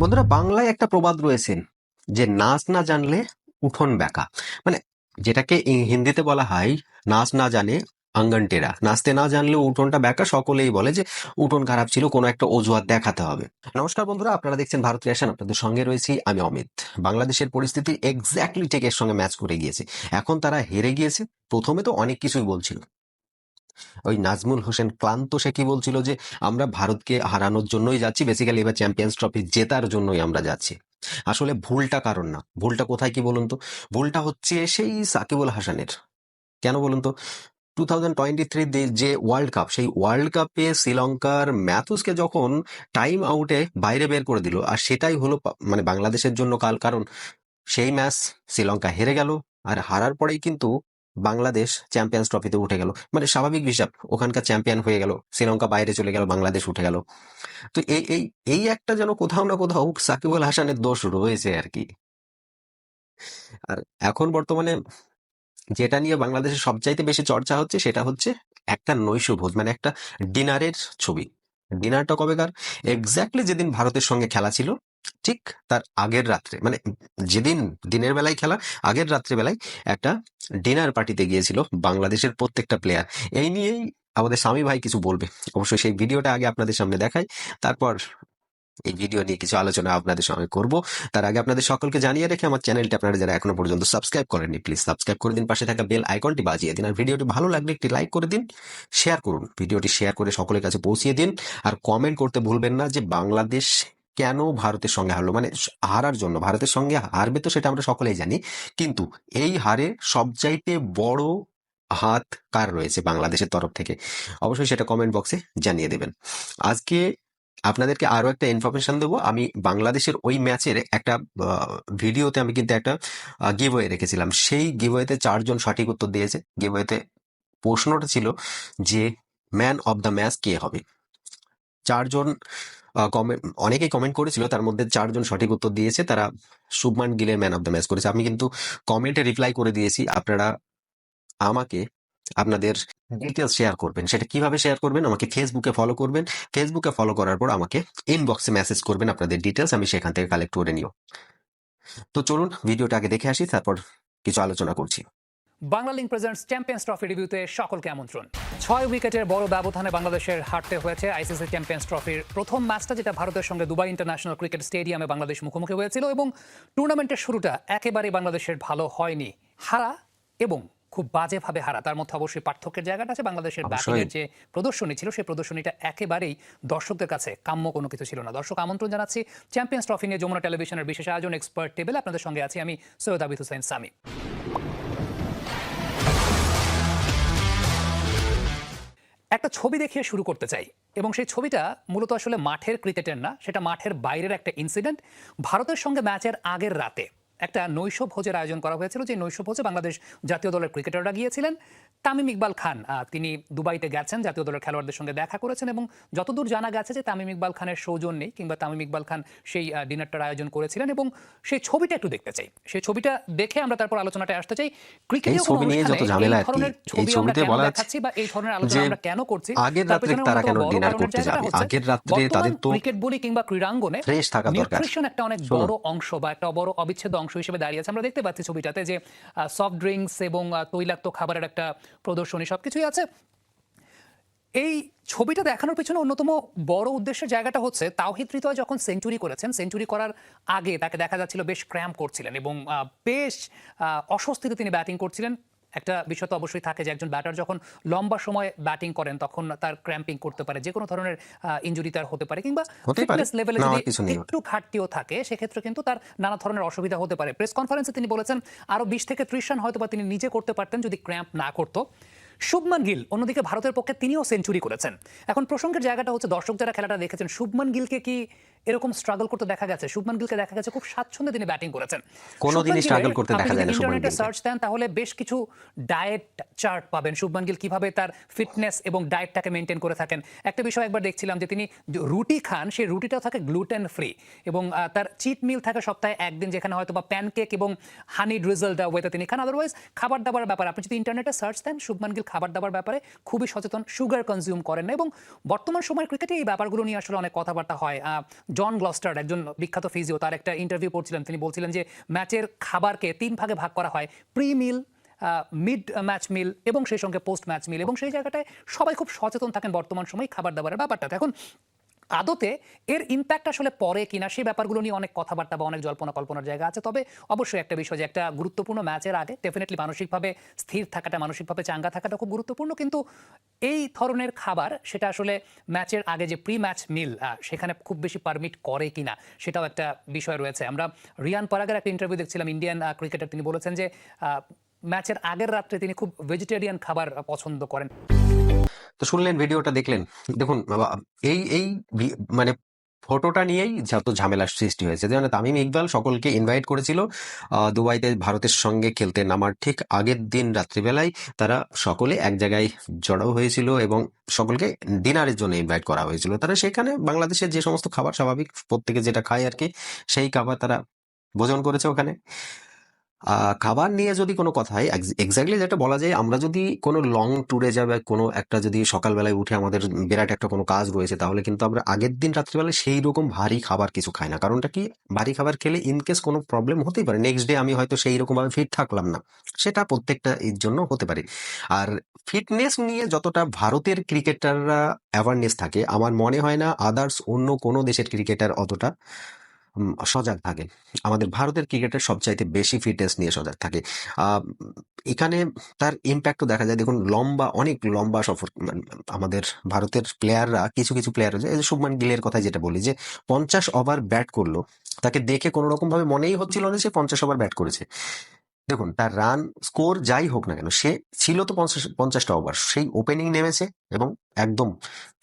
বন্ধুরা, বাংলায় একটা প্রবাদ রয়েছে যে, নাচ না জানলে উঠোন ব্যাকা। মানে যেটাকে হিন্দিতে বলা হয়, নাচ না জানে আঙ্গন টেরা। নাচতে না জানলেও উঠোনটা ব্যাকা, সকলেই বলে যে, উঠোন খারাপ ছিল, কোনো একটা অজুহাত দেখাতে হবে। নমস্কার বন্ধুরা, আপনারা দেখছেন ভারত রেশন, আপনাদের সঙ্গে রয়েছি আমি অমিত। বাংলাদেশের পরিস্থিতি এক্স্যাক্টলি ঠিক এর সঙ্গে ম্যাচ করে গিয়েছে। এখন তারা হেরে গিয়েছে, প্রথমে তো অনেক কিছুই বলছিল। ওই নাজমুল হোসেন ক্লান্ত, সে কি বলছিল যে, আমরা ভারতকে হারানোর জন্যই যাচ্ছি বেসিক্যালি এবার চ্যাম্পিয়ন্স ট্রফি জেতার জন্যই আমরা যাচ্ছি। আসলে ভুলটা কারণ না। ভুলটা কোথায় কি বলুন তো? ভুলটা হচ্ছে সেই সাকিবুল হাসানের। কেন বলুন তো? টু থাউজেন্ড টোয়েন্টি থ্রি যে ওয়ার্ল্ড কাপ সেই ওয়ার্ল্ড কাপে শ্রীলঙ্কার ম্যাথুসকে যখন টাইম আউটে বাইরে বের করে দিল, আর সেটাই হলো মানে বাংলাদেশের জন্য কাল, কারণ সেই ম্যাচ শ্রীলঙ্কা হেরে গেল, আর হারার পরেই কিন্তু বাংলাদেশ চ্যাম্পিয়ন্স ট্রফিতে উঠে গেল। মানে স্বাভাবিক হিসাব, ওখানকার চ্যাম্পিয়ন হয়ে গেল, শ্রীলঙ্কা বাইরে চলে গেল, বাংলাদেশ উঠে গেল। তো এই এই এই একটা যেন কোথাও না কোথাও সাকিবুল হাসানের দোষ রয়েছে আর কি। আর এখন বর্তমানে যেটা নিয়ে বাংলাদেশের সবচাইতে বেশি চর্চা হচ্ছে সেটা হচ্ছে একটা নৈশভোজ মানে একটা ডিনারের ছবি। ডিনারটা কবেকার? এক্স্যাক্টলি যেদিন ভারতের সঙ্গে খেলা ছিল ঠিক তার আগের রাত্রে মানে যেদিন দিনের বেলায় খেলা, আগের রাত্রে বেলায় একটা ডিনার পার্টিতে গিয়েছিল বাংলাদেশের প্রত্যেকটা প্লেয়ার এই নিয়েই আমাদের স্বামী ভাই কিছু বলবে। অবশ্যই সেই ভিডিওটা আগে আপনাদের সামনে দেখাই, তারপর এই ভিডিও নিয়ে কিছু আলোচনা আপনাদের সঙ্গে করব। তার আগে আপনাদের সকলকে জানিয়ে রেখে আমার চ্যানেলটি আপনারা যারা এখনও পর্যন্ত সাবস্ক্রাইব করেননি প্লিজ সাবস্ক্রাইব করে দিন, পাশে থাকা বেল আইকনটি বাজিয়ে দিন। আর ভিডিওটি ভালো লাগলে একটি লাইক করে দিন শেয়ার করুন। ভিডিওটি শেয়ার করে সকলের কাছে পৌঁছিয়ে দিন। আর কমেন্ট করতে ভুলবেন না যে বাংলাদেশ কেন ভারতের সঙ্গে হারলো? মানে হারার জন্য। ভারতের সঙ্গে হারবে তো সেটা আমরা সকলেই জানি। কিন্তু এই হারে সবচাইতে বড় হাত কার রয়েছে বাংলাদেশের তরফ থেকে? অবশ্যই সেটা কমেন্ট বক্সে জানিয়ে দেবেন। আজকে আপনাদেরকে আরও একটা ইনফরমেশন দেবো। আমি বাংলাদেশের ওই ম্যাচের একটা ভিডিওতে আমি কিন্তু একটা গিভওয়ে রেখেছিলাম। সেই গিভওয়েতে চারজন সঠিক উত্তর দিয়েছে। গিভওয়েতে প্রশ্নটা ছিল যে ম্যান অফ দ্য ম্যাচ কে হবে? চারজন কমেন্ট অনেকেই কমেন্ট করেছিল তার মধ্যে চারজন সঠিক উত্তর দিয়েছে। তারা শুভমান গিলের ম্যান অফ দ্য ম্যাচ করেছে। আমি কিন্তু কমেন্টে রিপ্লাই করে দিয়েছি আপনারা আমাকে আপনাদের ডিটেলস শেয়ার করবেন। সেটা কীভাবে শেয়ার করবেন? আমাকে ফেসবুকে ফলো করবেন। ফেসবুকে ফলো করার পর আমাকে ইনবক্সে মেসেজ করবেন আপনাদের ডিটেলস আমি সেখান থেকে কালেক্ট করে নিও তো চলুন ভিডিওটা আগে দেখে আসি তারপর কিছু আলোচনা করছি। Bangla link presents champions trophy রিভিউতে সকলকে আমন্ত্রণ। ছয় উইকেটের বড় ব্যবধানে বাংলাদেশের হারতে হয়েছে আইসিসি চ্যাম্পিয়ন্স ট্রফির প্রথম ম্যাচটা যেটা ভারতের সঙ্গে দুবাই ইন্টারন্যাশনাল ক্রিকেট স্টেডিয়ামে বাংলাদেশ মুখোমুখি হয়েছিল এবং টুর্নামেন্টের শুরুটা একেবারেই বাংলাদেশের ভালো হয়নি। হারা এবং খুব বাজেভাবে হারা তার মধ্যে অবশ্যই পার্থক্যের জায়গাটা আছে বাংলাদেশের। ব্যাটিংয়ের যে প্রদর্শনী ছিল সেই প্রদর্শনীটা একেবারেই দর্শকদের কাছে কাম্য কোনো কিছু ছিল না। দর্শক আমন্ত্রণ জানাচ্ছি চ্যাম্পিয়ন্স ট্রফি নিয়ে যমুনা টেলিভিশনের বিশেষ আয়োজন এক্সপার্ট টেবিল আপনাদের সঙ্গে আছি আমি সৈয়দ আবিদ হুসাইন সামি। একটা ছবি দেখিয়ে শুরু করতে চাই। এবং সেই ছবিটা মূলত আসলে মাঠের ক্রিকেটের না, সেটা মাঠের বাইরের একটা ইনসিডেন্ট ভারতের সঙ্গে ম্যাচের আগের রাতে। একটা নৈশ ভোজের আয়োজন করা হয়েছিল যে নৈশ ভোজে বাংলাদেশ জাতীয় দলের ক্রিকেটাররা গিয়েছিলেন। তামিম ইকবাল খান তিনি দুবাইতে গেছেন জাতীয় দলের খেলোয়াড়দের সঙ্গে দেখা করেছেন এবং যতদূর জানা গেছে যে তামিম ইকবাল খানের সৌজন্যে কিংবা তামিম ইকবাল খান সেই ডিনারটার আয়োজন করেছিলেন এবং সেই ছবিটা একটু দেখতে চাই। সেই ছবিটা দেখে আমরা তারপর আলোচনাটা আসতে চাই। ক্রিকেটীয় ছবি নিয়ে যত ঝামেলা এই আর কি, ধরনের এই ছবি আমরা ছবিতে কেন বলা আছে বা এই ধরনের আলোচনা আমরা কেন করছি আগের তার কেন ডিনার করতে যাবে? আগের তাদের তো ক্রিকেট বলি কিংবা ক্রীড়াঙ্গনে ফ্রেশ থাকা দরকার। নিউট্রিশন একটা অনেক বড় অংশ বা একটা বড় অবিচ্ছেদ্য অংশ হিসেবে দাঁড়িয়ে আছে। আমরা দেখতে পাচ্ছি ছবিটাতে যে সফট ড্রিঙ্কস এবং তৈলাক্ত খাবারের একটা প্রদর্শনী সব কিছুই আছে। এই ছবিটা দেখানোর পিছনে অন্যতম বড় উদ্দেশ্যের জায়গাটা হচ্ছে তাওহিদ হৃদয় যখন সেঞ্চুরি করেছেন, সেঞ্চুরি করার আগে তাকে দেখা যাচ্ছিল বেশ ক্র্যাম্প করছিলেন এবং বেশ অস্বস্তিতে তিনি ব্যাটিং করছিলেন। একটা বিষয় তো অবশ্যই থাকে যে একজন ব্যাটার যখন লম্বা সময় ব্যাটিং করেন তখন তার ক্র্যাম্পিং করতে পারে যে কোনো ধরনের ইঞ্জুরি তার হতে পারে কিংবা ফিটনেস লেভেলে যদি। একটু ঘাটতিও থাকে সেক্ষেত্রে কিন্তু তার নানা ধরনের অসুবিধা হতে পারে। প্রেস কনফারেন্সে তিনি বলেছেন আরও বিশ থেকে ত্রিশ রান হয়তো বা তিনি নিজে করতে পারতেন যদি ক্র্যাম্প না করতো। শুভমান গিল অন্যদিকে ভারতের পক্ষে তিনিও সেঞ্চুরি করেছেন। এখন প্রসঙ্গের জায়গাটা হচ্ছে দর্শক যারা খেলাটা দেখেছেন শুভমান গিলকে কি এরকম স্ট্রাগল করতে দেখা গেছে। শুভমান গিলকে দেখা গেছে খুব স্বাচ্ছন্দ্যে তিনি ব্যাটিং করেছেন। কোনোদিনই struggle গিলের করতে দেখা যায় না শুভমান ইন্টারনেটে গিলকে। সার্চ দেন তাহলে বেশ কিছু ডায়েট চার্ট পাবেন। শুভমান গিল কীভাবে তার ফিটনেস এবং ডায়েটটাকে মেনটেন করে থাকেন। একটা বিষয় একবার দেখছিলাম যে তিনি রুটি খান সেই রুটিটাও থাকে গ্লুটেন ফ্রি এবং তার চিট মিল থাকে সপ্তাহে একদিন যেখানে হয়তো বা প্যানকেক এবং হানি ড্রিজল ওয়েতে তিনি খান। আদারওয়াইজ খাবার দাবার ব্যাপারে আপনি যদি ইন্টারনেটে সার্চ দেন শুভমান গিল খাবার দাবার ব্যাপারে খুবই সচেতন সুগার কনজিউম করেন না এবং বর্তমান সময়ের ক্রিকেটে এই ব্যাপারগুলো নিয়ে আসলে অনেক কথাবার্তা হয়। জন গ্লস্টার, একজন বিখ্যাত ফিজিও, তার একটা ইন্টারভিউ পড়ছিলেন। তিনি বলছিলেন যে, ম্যাচের খাবারকে তিন ভাগে ভাগ করা হয় pre meal mid match meal এবং সেই সঙ্গে পোস্ট ম্যাচ মিল এবং সেই জায়গাটায় সবাই খুব সচেতন থাকেন বর্তমান সময় খাবার দাবারের ব্যাপারটা। এখন আদতে এর ইম্প্যাক্ট আসলে পরে কিনা সেই ব্যাপারগুলো নিয়ে অনেক কথাবার্তা বা অনেক জল্পনা কল্পনার জায়গা আছে। তবে অবশ্যই একটা বিষয় যে একটা গুরুত্বপূর্ণ ম্যাচের আগে ডেফিনেটলি মানসিকভাবে স্থির থাকাটা, মানসিকভাবে চাঙ্গা থাকাটা খুব গুরুত্বপূর্ণ। কিন্তু এই ধরনের খাবার সেটা আসলে ম্যাচের আগে যে প্রি ম্যাচ মিল সেখানে খুব বেশি পারমিট করে কিনা সেটাও একটা বিষয় রয়েছে। আমরা রিয়ান পরাগের একটা ইন্টারভিউ দেখছিলাম ইন্ডিয়ান ক্রিকেটার তিনি বলেছেন যে ম্যাচের আগের রাত্রে তিনি খুব ভেজিটেরিয়ান খাবার পছন্দ করেন। তো শুনলেন, ভিডিওটা দেখলেন। দেখুন এই এই মানে ফটোটা নিয়েই যত ঝামেলার সৃষ্টি হয়েছে। যেন তামিম ইকবাল সকলকে ইনভাইট করেছিল দুবাইতে ভারতের সঙ্গে খেলতে নামার ঠিক আগের দিন রাত্রিবেলায় তারা সকলে এক জায়গায় জড়ো হয়েছিল এবং সকলকে ডিনারের জন্য ইনভাইট করা হয়েছিল। তারা সেখানে বাংলাদেশের যে সমস্ত খাবার স্বাভাবিক প্রত্যেকে যেটা খায় আর কি, সেই খাবার তারা ভোজন করেছে ওখানে। খাবার নিয়ে যদি কোনো কথা এক্স্যাক্টলি যেটা বলা যায়, আমরা যদি কোনো লং ট্যুরে যাবে কোনো একটা যদি সকালবেলায় উঠে আমাদের বিরাট একটা কোনো কাজ রয়েছে, তাহলে কিন্তু আমরা আগের দিন রাত্রিবেলায় সেই রকম ভারী খাবার কিছু খাই না। কারণটা কি? ভারী খাবার খেলে ইনকেস কোনো প্রবলেম হতেই পারে। নেক্সট ডে আমি হয়তো সেই রকমভাবে ফিট থাকলাম না। সেটা প্রত্যেকটা এর জন্য হতে পারে। আর ফিটনেস নিয়ে যতটা ভারতের ক্রিকেটাররা অ্যাওয়ারনেস থাকে, আমার মনে হয় না আদার্স অন্য কোনো দেশের ক্রিকেটার অতটা সজাগ থাকে। আমাদের ভারতের ক্রিকেটের সবচাইতে বেশি ফিটনেস নিয়ে সজাগ থাকে। এখানে তার ইম্প্যাক্টও দেখা যায়। দেখুন, লম্বা, অনেক লম্বা সফর মানে আমাদের ভারতের প্লেয়াররা কিছু কিছু প্লেয়ার যে শুভমান গিলের কথা যেটা বলি যে, পঞ্চাশ ওভার ব্যাট করল। তাকে দেখে কোনো রকমভাবে মনেই হচ্ছিল না সে পঞ্চাশ ওভার ব্যাট করেছে। দেখুন, তার রান স্কোর যাই হোক না কেন, সে ছিল তো পঞ্চাশ, পঞ্চাশটা ওভার সেই ওপেনিং নেমেছে এবং একদম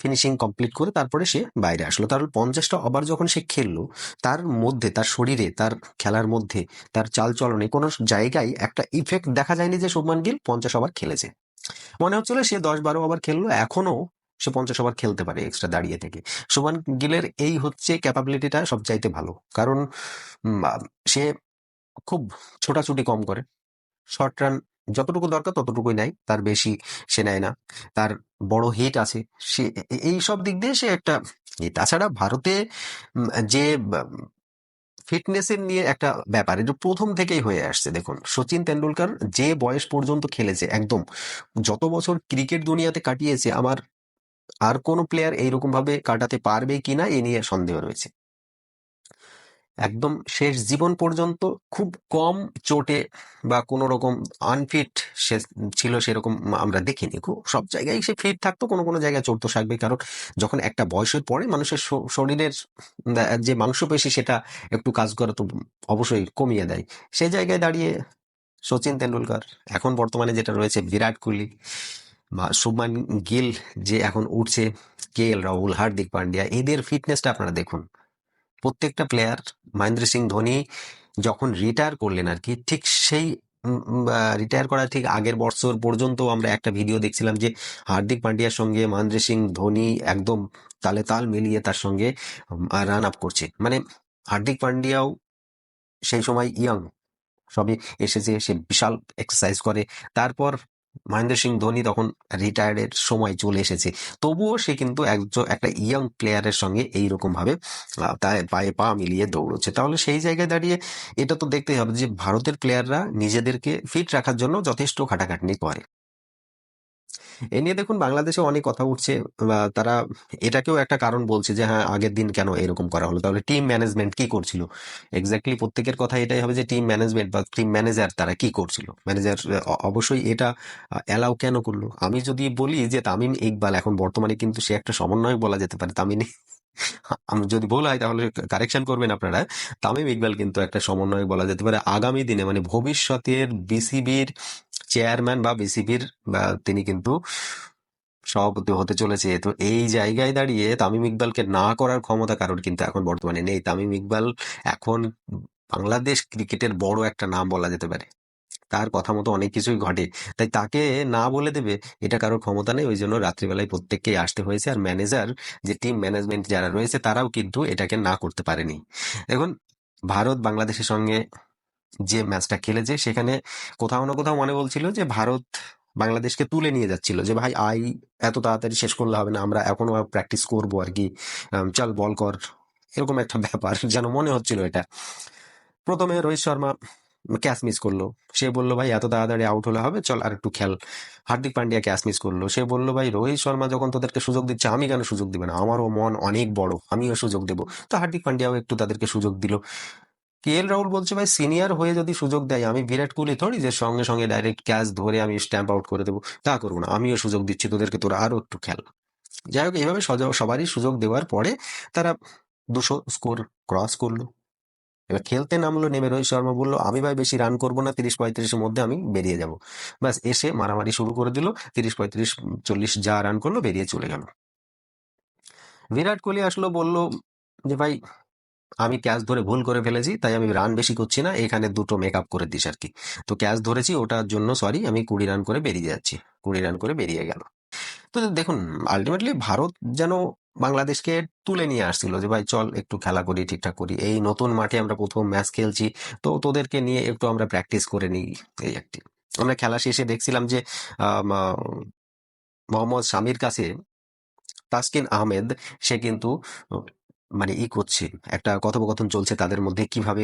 ফিনিশিং কমপ্লিট করে তারপরে সে বাইরে আসলো। তার পঞ্চাশটা ওভার যখন সে খেললো, তার মধ্যে, তার শরীরে, তার খেলার মধ্যে, তার চালচলনে কোনো জায়গায় একটা ইফেক্ট দেখা যায়নি যে শুভমান গিল পঞ্চাশ ওভার খেলেছে। মনে হচ্ছিল সে দশ বারো ওভার খেললো এখনও সে পঞ্চাশ ওভার খেলতে পারে এক্সট্রা দাঁড়িয়ে থেকে। শুভমান গিলের এই হচ্ছে ক্যাপাবিলিটিটা সবচাইতে ভালো। কারণ সে খুব ছোটাছুটি কম করে। শর্ট রান যতটুকু দরকার ততটুকুই নেয়, তার বেশি সে নেয় না। তার বড় হিট আছে, সে এই সব দিক দিয়ে সে একটা তাছাড়া ভারতে যে ফিটনেসের নিয়ে একটা ব্যাপার এটা প্রথম থেকেই হয়ে আসছে। দেখুন, সচিন তেন্ডুলকার যে বয়স পর্যন্ত খেলেছে, একদম যত বছর ক্রিকেট দুনিয়াতে কাটিয়েছে, আমার আর কোনো প্লেয়ার এইরকম ভাবে কাটাতে পারবে কিনা, এ নিয়ে সন্দেহ রয়েছে। একদম শেষ জীবন পর্যন্ত খুব কম চোটে বা কোনো রকম আনফিট সে ছিল সেরকম আমরা দেখিনি। খুব সব জায়গায় সে ফিট থাকতো, কোনো কোনো জায়গায় চোট তো থাকবে কারণ যখন একটা বয়সের পরে মানুষের শরীরের যে মাংসপেশি সেটা একটু কাজ করা তো অবশ্যই কমিয়ে দেয়। সেই জায়গায় দাঁড়িয়ে সচিন তেন্ডুলকর, এখন বর্তমানে যেটা রয়েছে বিরাট কোহলি বা শুভমান গিল যে এখন উঠছে কে এল রাহুল, হার্দিক পান্ডিয়া, এদের ফিটনেসটা আপনারা দেখুন। প্রত্যেকটা প্লেয়ার মহেন্দ্র সিং, ধোনি যখন রিটায়ার করলেন আর কি ঠিক সেই রিটায়ার করার ঠিক আগের বছর পর্যন্ত আমরা একটা ভিডিও দেখছিলাম যে হার্দিক পান্ডিয়ার সঙ্গে মহেন্দ্র সিং, ধোনি একদম তালে তাল মিলিয়ে তার সঙ্গে রান আপ করছে। মানে হার্দিক পান্ডিয়াও সেই সময় ইয়াং সবে এসেছে, সে বিশাল এক্সারসাইজ করে। তারপর মহেন্দ্র সিং ধোনি তখন রিটায়ার্ডের সময় চলে এসেছে। তবুও সে কিন্তু একজন একটা ইয়াং প্লেয়ারের সঙ্গে এইরকম ভাবে আহ, তার পায়ে পা মিলিয়ে দৌড়চ্ছে। তাহলে সেই জায়গায় দাঁড়িয়ে এটা তো দেখতেই হবে যে ভারতের প্লেয়াররা নিজেদেরকে ফিট রাখার জন্য যথেষ্ট খাটাখাটনি করে। এ নিয়ে দেখুন বাংলাদেশে অনেক কথা উঠছে। তারা এটাকেও একটা কারণ বলছে যে হ্যাঁ আগের দিন কেন এরকম করা হলো? তাহলে টিম ম্যানেজমেন্ট কি করছিল? এক্স্যাক্টলি প্রত্যেকের কথা এটাই হবে যে টিম ম্যানেজমেন্ট বা টিম ম্যানেজার তারা কি করছিল? ম্যানেজার অবশ্যই এটা অ্যালাউ কেন করল? আমি যদি বলি যে, তামিম ইকবাল এখন বর্তমানে কিন্তু সে একটা সমন্বয় বলা যেতে পারে, তামিম আমি যদি ভুল হয় তাহলে কারেকশন করবেন আপনারা। তামিম ইকবাল কিন্তু একটা সমন্বয় বলা যেতে পারে। আগামী দিনে মানে ভবিষ্যতের বিসিবির চেয়ারম্যান বা বিসিবির তিনি কিন্তু সভাপতি হতে চলেছে। তো এই জায়গায় দাঁড়িয়ে তামিম ইকবালকে না করার ক্ষমতা কারোর কিন্তু এখন বর্তমানে নেই। তামিম ইকবাল এখন বাংলাদেশ ক্রিকেটের বড় একটা নাম বলা যেতে পারে। তার কথা মতো অনেক কিছুই ঘটে। তাই তাকে না বলে দেবে, এটা কারোর ক্ষমতা নেই। ওই জন্য রাত্রিবেলায় প্রত্যেককেই আসতে হয়েছে। আর ম্যানেজার যে টিম ম্যানেজমেন্ট যারা রয়েছে, তারাও কিন্তু এটাকে না করতে পারেনি। দেখুন, ভারত বাংলাদেশের সঙ্গে যে ম্যাচটা খেলেছে, সেখানে কোথাও না কোথাও মনে বলছিল যে ভারত বাংলাদেশকে তুলে নিয়ে যাচ্ছিল। যে ভাই, আই, এত তাড়াতাড়ি শেষ করলে হবে না, আমরা এখনও প্র্যাকটিস করব আর কি। চল বল কর। এরকম একটা ব্যাপার, যেন মনে হচ্ছিল এটা। প্রথমে রোহিত শর্মা ক্যাচ মিস করল। সে বলল, ভাই, এত তাড়াতাড়ি আউট হলে হবে? চল আর একটু খেল। হার্দিক পান্ডিয়া ক্যাচ মিস করল। সে বলল, ভাই, রোহিত শর্মা যখন তোদেরকে সুযোগ দিচ্ছে, আমি কেন সুযোগ দিবে না? আমারও মন অনেক বড়, আমিও সুযোগ দেবো। তো হার্দিক পান্ডিয়াও একটু তাদেরকে সুযোগ দিল। কে এল রাহুল বলছে, ভাই সিনিয়র হয়ে যদি সুযোগ দেয়, আমি বিরাট কোহলি থরি যে সঙ্গে সঙ্গে ডাইরেক্ট ক্যাচ ধরে আমি স্ট্যাম্প আউট করে দেবো। তা করব না, আমিও সুযোগ দিচ্ছি, তোদেরকে তোরা আরও একটু খেল। যাই হোক, এইভাবে সবারই সুযোগ দেওয়ার পরে তারা দুশো স্কোর ক্রস করল। এবার খেলতে নামলো, নেমে রোহিত শর্মা বলল, আমি ভাই বেশি রান করব না, তিরিশ পঁয়ত্রিশের মধ্যে আমি বেরিয়ে যাব। ব্যাস, এসে মারামারি শুরু করে দিল, তিরিশ পঁয়ত্রিশ, চল্লিশ যা রান করল, বেরিয়ে চলে গেল। বিরাট কোহলি আসলো, বলল যে, ভাই, আমি ক্যাচ ধরে ভুল করে ফেলেছি, তাই আমি রান বেশি করছি না, এখানে দুটো মেক আপ করে দিস আর কি। তো ক্যাচ ধরেছি, ওটার জন্য সরি আমি কুড়ি রান করে বেরিয়ে যাচ্ছি, কুড়ি রান করে বেরিয়ে গেল। তো দেখুন আলটিমেটলি ভারত যেন বাংলাদেশকে তুলে নিয়ে আসছিল যে, ভাই, চল একটু খেলা করি, ঠিকঠাক করি। এই নতুন মাঠে আমরা প্রথম ম্যাচ খেলছি। তো তোদেরকে নিয়ে একটু আমরা প্র্যাকটিস করে নিই এই একটি আমরা খেলা শেষে দেখছিলাম যে মোহাম্মদ শামির কাছে তাসকিন আহমেদ, সে কিন্তু মানে ই করছে, একটা কথোপকথন চলছে তাদের মধ্যে কীভাবে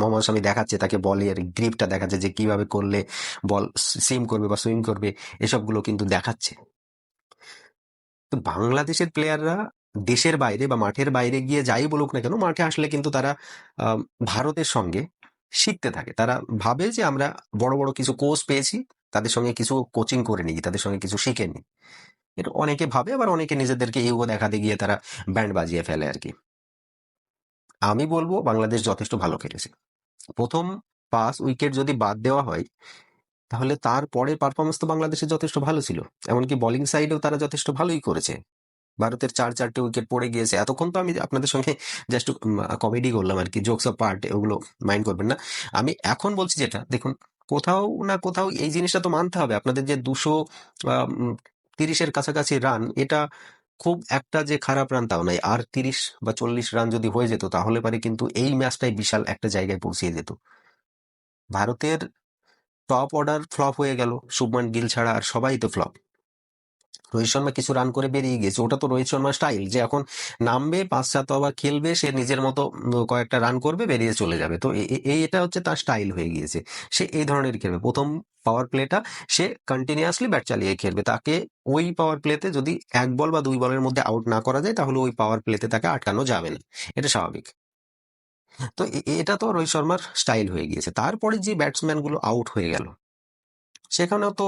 মোহাম্মদ শামি দেখাচ্ছে, তাকে বলের গ্রিপটা দেখাচ্ছে যে কীভাবে করলে বল সিম করবে বা সুইং করবে, এসবগুলো কিন্তু দেখাচ্ছে। তো বাংলাদেশের প্লেয়াররা দেশের বাইরে বা মাঠের বাইরে গিয়ে যাই বলুক না কেন, মাঠে আসলে কিন্তু তারা ভারতের সঙ্গে শিখতে থাকে। তারা ভাবে যে আমরা বড় বড় কিছু কোর্স পেয়েছি, তাদের সঙ্গে কিছু কোচিং করে নিই, তাদের সঙ্গে কিছু শিখে নিই। এটা অনেকে ভাবে, আবার অনেকে নিজেদেরকে ইউগো দেখাতে গিয়ে তারা ব্যান্ড বাজিয়ে ফেলে আর কি আমি বলব, বাংলাদেশ যথেষ্ট ভালো খেলেছে। প্রথম পাঁচ উইকেট যদি বাদ দেওয়া হয় তাহলে তার তারপরে পারফরমেন্স তো বাংলাদেশের যথেষ্ট ভালো ছিল। এমনকি বোলিং সাইডেও তারা যথেষ্ট ভালোই করেছে। ভারতের চার চারটে উইকেট পড়ে গিয়েছে। এতক্ষণ তো আমি আপনাদের সঙ্গে জাস্ট কমেডি করলাম আর কি জোকস অফ পার্ট ওগুলো মাইন্ড করবেন না। আমি এখন বলছি যেটা, দেখুন, কোথাও না কোথাও এই জিনিসটা তো মানতে হবে। আপনাদের যে দুশো তিরিশের কাছাকাছি রান এটা খুব একটা যে খারাপ রান তাও নাই আর তিরিশ বা চল্লিশ রান যদি হয়ে যেত, তাহলে পারে কিন্তু এই ম্যাচটাই বিশাল একটা জায়গায় পৌঁছিয়ে যেত। ভারতের টপ অর্ডার ফ্লপ হয়ে গেল। শুভমান গিল ছাড়া আর সবাই তো ফ্লপ রোহিত শর্মা কিছু রান করে বেরিয়ে গেছে। ওটা তো রোহিত শর্মার স্টাইল যে এখন নামবে পাঁচ সাত ওভার খেলবে, সে নিজের মতো কয়েকটা রান করবে, বেরিয়ে চলে যাবে। তো এই এটা হচ্ছে তার স্টাইল হয়ে গিয়েছে। সে এই ধরনের খেলবে। প্রথম পাওয়ার প্লেটা সে কন্টিনিউয়াসলি ব্যাট চালিয়ে খেলবে। তাকে ওই পাওয়ার প্লেতে যদি এক বল বা দুই বলের মধ্যে আউট না করা যায়, তাহলে ওই পাওয়ার প্লেতে তাকে আটকানো যাবে না। এটা স্বাভাবিক। তো এটা তো রোহিত শর্মার স্টাইল হয়ে গিয়েছে। তারপরে যে ব্যাটসম্যানগুলো আউট হয়ে গেল, সেখানেও তো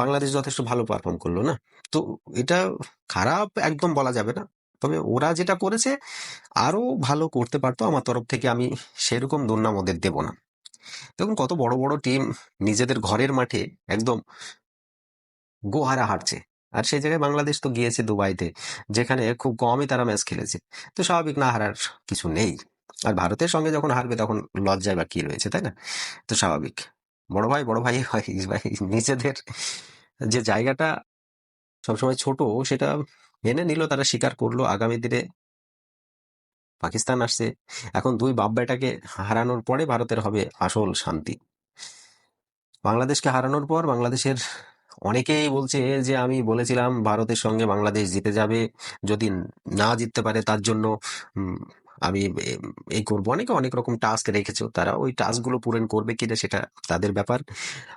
বাংলাদেশ যথেষ্ট ভালো পারফর্ম করল না। তো এটা খারাপ একদম বলা যাবে না। তবে ওরা যেটা করেছে, আরও ভালো করতে পারতো আমার তরফ থেকে, আমি সেরকম দুর্নাম ওদের দেব না। দেখুন কত বড় বড় টিম নিজেদের ঘরের মাঠে একদম গোহারা হারছে। আর সেই জায়গায় বাংলাদেশ তো গিয়েছে দুবাইতে, যেখানে খুব কমই তারা ম্যাচ খেলেছে। তো স্বাভাবিক না হারার কিছু নেই। আর ভারতের সঙ্গে যখন হারবে তখন লজ্জায় বা কি রয়েছে, তাই না? তো স্বাভাবিক। বড় ভাই বড় ভাই নিজেদের যে জায়গাটা সবসময় ছোট, সেটা মেনে নিল, তারা স্বীকার করল, আগামী দিনে পাকিস্তান আসছে। এখন দুই বাপ বেটাকে হারানোর পরে ভারতের হবে আসল শান্তি। বাংলাদেশকে হারানোর পর বাংলাদেশের অনেকেই বলছে যে, আমি বলেছিলাম ভারতের সঙ্গে বাংলাদেশ জিতে যাবে, যদি না জিততে পারে তার জন্য আমি এই করব। অনেকে অনেক রকম টাস্ক রেখেছো। তারা ওই টাস্কগুলো পূরণ করবে কিনা সেটা তাদের ব্যাপার।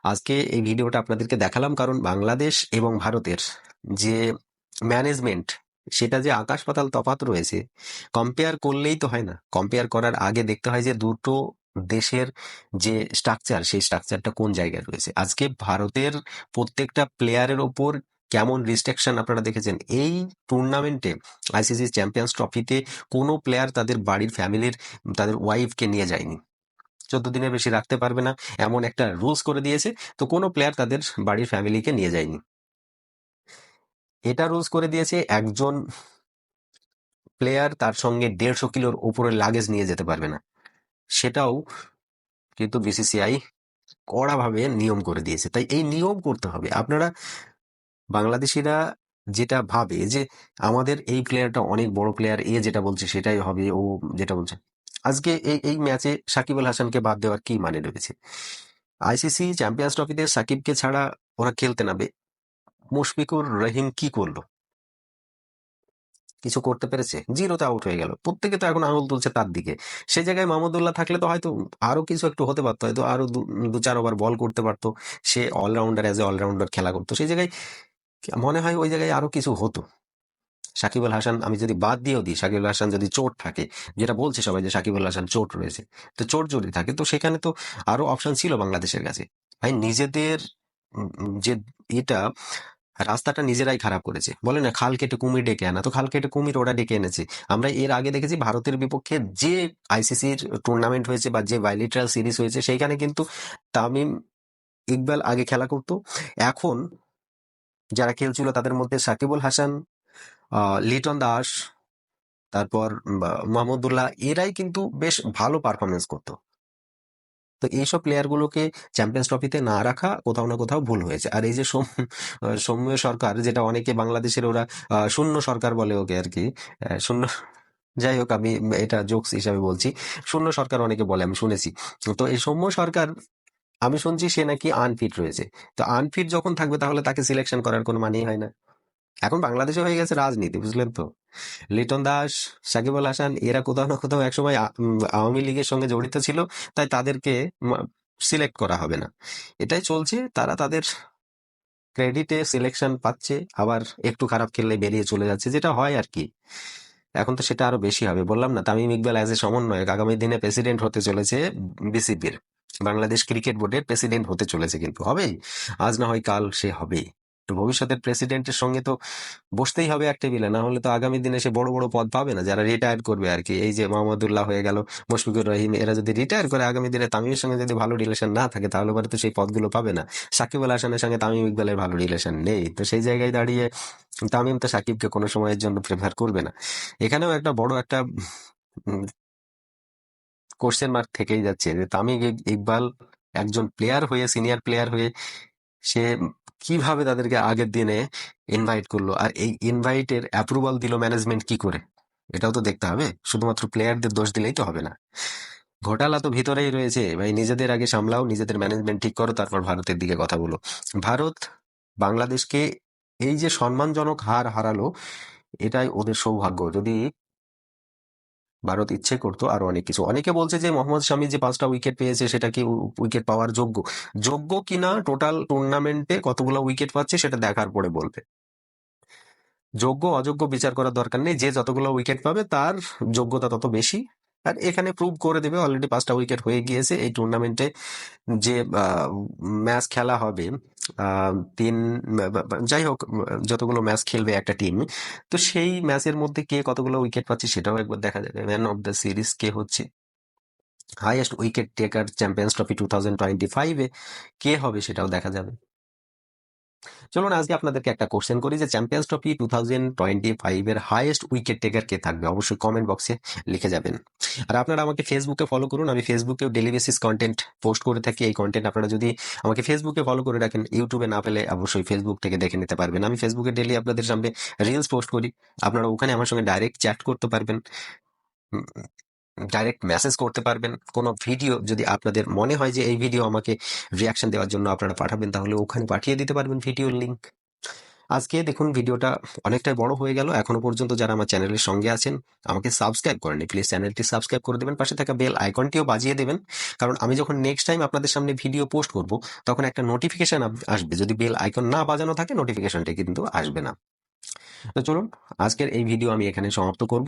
আজকে এই ভিডিওটা আপনাদেরকে দেখালাম কারণ বাংলাদেশ এবং ভারতের যে ম্যানেজমেন্ট সেটা যে আকাশ পাতাল তফাৎ রয়েছে কম্পেয়ার করলেই তো হয় না। কম্পেয়ার করার আগে দেখতে হয় যে দুটো দেশের যে স্ট্রাকচার সেই স্ট্রাকচারটা কোন জায়গায় রয়েছে। আজকে ভারতের প্রত্যেকটা প্লেয়ারের ওপর কেমন রিস্ট্রিকশন আপনারা দেখেছেন? এই টুর্নামেন্টে আইসিসি চ্যাম্পিয়ন্স ট্রফিতে কোনো প্লেয়ার তাদের বাড়ির ফ্যামিলির তাদের ওয়াইফকে নিয়ে যায়নি। চোদ্দ দিনের বেশি রাখতে পারবে না, এমন একটা রুলস করে দিয়েছে, তো কোনো প্লেয়ার তাদের বাড়ির ফ্যামিলিকে নিয়ে যায়নি। এটা রুলস করে দিয়েছে একজন প্লেয়ার তার সঙ্গে দেড়শো কিলোর উপরে লাগেজ নিয়ে যেতে পারবে না। সেটাও কিন্তু বিসিসিআই কড়াভাবে নিয়ম করে দিয়েছে। তাই এই নিয়ম করতে হবে। আপনারা বাংলাদেশিরা যেটা ভাবে যে আমাদের এই প্লেয়ারটা অনেক বড় প্লেয়ার এ যেটা বলছে সেটাই হবে, ও যেটা বলছে। আজকে এই এই ম্যাচে সাকিব আল হাসানকে বাদ দেওয়ার কি মানে রয়েছে? আইসিসি চ্যাম্পিয়ন্স ট্রফিতে সাকিবকে ছাড়া ওরা খেলতে নাবে মুশফিকুর রহিম কি করল? কিছু করতে পেরেছে? জিরোতে আউট হয়ে গেল। প্রত্যেকে তো এখন আঙুল তুলছে তার দিকে। সে জায়গায় মাহমুদুল্লাহ থাকলে তো হয়তো আরও কিছু একটু হতে পারতো, হয়তো আরও দু দু, চার ওভার বল করতে পারতো। সে অলরাউন্ডার অ্যাজ এ অলরাউন্ডার খেলা করতো। সেই জায়গায় মনে হয় ওই জায়গায় আরও কিছু হতো। সাকিব আল হাসান, আমি যদি বাদ দিয়েও দিই সাকিব আল হাসান যদি চোট থাকে, যেটা বলছে সবাই যে সাকিব আল হাসান চোট রয়েছে, তো চোট যদি থাকে, তো সেখানে তো আরও অপশন ছিল বাংলাদেশের কাছে। ভাই, নিজেদের যে এটা, রাস্তাটা নিজেরাই খারাপ করেছে। বলে না, খাল কেটে কুমির ডেকে আনা। তো খাল কেটে কুমির ওরা ডেকে এনেছে। আমরা এর আগে দেখেছি ভারতের বিপক্ষে যে আইসিসির টুর্নামেন্ট হয়েছে বা যে বাইলিটারাল সিরিজ হয়েছে, সেইখানে কিন্তু তামিম ইকবাল আগে খেলা করতো। এখন যারা খেলছিল তাদের মধ্যে সাকিবুল হাসান লিটন দাস তারপর উম, মাহমুদুল্লাহ এরাই কিন্তু বেশ ভালো পারফরমেন্স করতো। তো এইসব প্লেয়ারগুলোকে চ্যাম্পিয়ন্স ট্রফিতে না রাখা কোথাও না কোথাও ভুল হয়েছে। আর এই যে সৌম্য সরকার যেটা অনেকে বাংলাদেশের ওরা শূন্য সরকার বলে ওকে আর কি শূন্য যাই হোক আমি এটা জোকস হিসাবে বলছি শূন্য সরকার অনেকে বলে আমি শুনেছি। তো এই সৌম্য সরকার আমি শুনছি সে নাকি আনফিট রয়েছে। তো আনফিট যখন থাকবে তাহলে তাকে সিলেকশন করার কোনো মানেই হয় না। এখন বাংলাদেশে হয়ে গেছে রাজনীতি, বুঝলেন তো? লিটন দাস সাকিব আল হাসান, এরা কোথাও না কোথাও একসময় আওয়ামী লীগের সঙ্গে জড়িত ছিল, তাই তাদেরকে সিলেক্ট করা হবে না। এটাই চলছে, তারা তাদের ক্রেডিটে সিলেকশন পাচ্ছে, আবার একটু খারাপ খেললে বেরিয়ে চলে যাচ্ছে, যেটা হয় আর কি। এখন তো সেটা আরও বেশি হবে, বললাম না, তামিম ইকবাল অ্যাজ এ সমন্বয়ক আগামী দিনে প্রেসিডেন্ট হতে চলেছে বিসিবির বাংলাদেশ ক্রিকেট বোর্ডের প্রেসিডেন্ট হতে চলেছে কিন্তু হবেই। আজ না হয় কাল সে হবেই। তো ভবিষ্যতের প্রেসিডেন্টের সঙ্গে তো বসতেই হবে এক টেবিলে, না হলে তো আগামী দিনে সে বড় বড় পদ পাবে না। যারা রিটায়ার করবে আর কি এই যে মোহাম্মদুল্লাহ হয়ে গেল, মুশফিকুর রহিম, এরা যদি রিটায়ার করে আগামী দিনে তামিমের সঙ্গে যদি ভালো রিলেশন না থাকে, তাহলে পরে তো সেই পদগুলো পাবে না। সাকিব আল হাসানের সঙ্গে তামিম ইকবালের ভালো রিলেশন নেই। তো সেই জায়গায় দাঁড়িয়ে তামিম তো সাকিবকে কোনো সময়ের জন্য প্রেফার করবে না। এখানেও একটা বড় একটা কোশ্চেন মার্ক থেকেই যাচ্ছে যে তামিম ইক- ইকবাল একজন প্লেয়ার হয়ে সিনিয়র প্লেয়ার হয়ে সে কীভাবে তাদেরকে আগের দিনে ইনভাইট করল? আর এই ইনভাইটের অ্যাপ্রুভাল দিল ম্যানেজমেন্ট কি করে? এটাও তো দেখতে হবে। শুধুমাত্র প্লেয়ারদের দোষ দিলেই তো হবে না। ঘোটালা তো ভিতরেই রয়েছে। ভাই, নিজেদের আগে সামলাও, নিজেদের ম্যানেজমেন্ট ঠিক করো, তারপর ভারতের দিকে কথা বলো। ভারত বাংলাদেশকে এই যে সম্মানজনক হার হারালো, এটাই ওদের সৌভাগ্য। যদি ভারত ইচ্ছে করতো আরও অনেক কিছু। অনেকে বলছে যে মোহাম্মদ শামি যে পাঁচটা উইকেট পেয়েছে সেটা কি উইকেট পাওয়ার যোগ্য। যোগ্য কিনা টোটাল টুর্নামেন্টে কতগুলো উইকেট পাচ্ছে সেটা দেখার পরে বলবে। যোগ্য, অযোগ্য বিচার করার দরকার নেই। যে যতগুলো উইকেট পাবে তার যোগ্যতা তত বেশি। আর এখানে প্রুভ করে দেবে অলরেডি পাঁচটা উইকেট হয়ে গিয়েছে। এই টুর্নামেন্টে যে ম্যাচ খেলা হবে তিন যাই হোক যতগুলো ম্যাচ খেলবে একটা টিম তো সেই ম্যাচের মধ্যে কে কতগুলো উইকেট পাচ্ছে সেটাও একবার দেখা যাবে। ম্যান অফ দ্য সিরিজ কে হচ্ছে highest wicket taker champions trophy two thousand twenty ফাইভে কে হবে সেটাও দেখা যাবে। চলুন আজকে আপনাদেরকে একটা কোশ্চেন করি যে champions trophy two thousand twenty ফাইভের হাইয়েস্ট উইকেট টেকার কে থাকবে? অবশ্যই কমেন্ট বক্সে লিখে যাবেন। আর আপনারা আমাকে ফেসবুকে ফলো করুন। আমি ফেসবুকে ডেলি বেসিস কন্টেন্ট পোস্ট করে থাকি। এই কন্টেন্ট আপনারা যদি আমাকে ফেসবুকে ফলো করে রাখেন ইউটিউবে না পেলে অবশ্যই ফেসবুক থেকে দেখে নিতে পারবেন। আমি ফেসবুকে ডেলি আপনাদের সামনে রিলস পোস্ট করি। আপনারা ওখানে আমার সঙ্গে ডাইরেক্ট চ্যাট করতে পারবেন। ডাইরেক্ট মেসেজ করতে পারবেন। কোনো ভিডিও যদি আপনাদের মনে হয় যে এই ভিডিও আমাকে রিয়াকশন দেওয়ার জন্য আপনারা পাঠাবেন, তাহলে ওখানে পাঠিয়ে দিতে পারবেন ভিডিওর লিংক আজকে দেখুন ভিডিওটা অনেকটাই বড় হয়ে গেল। এখনও পর্যন্ত যারা আমার চ্যানেলের সঙ্গে আছেন, আমাকে সাবস্ক্রাইব করেনি প্লিজ চ্যানেলটি সাবস্ক্রাইব করে দেবেন। পাশে থাকা বেল আইকনটিও বাজিয়ে দেবেন। কারণ আমি যখন নেক্সট টাইম আপনাদের সামনে ভিডিও পোস্ট করব, তখন একটা নোটিফিকেশন আসবে। যদি বেল আইকন না বাজানো থাকে নোটিফিকেশনটি কিন্তু আসবে না। তো চলুন, আজকের এই ভিডিও আমি এখানে সমাপ্ত করব।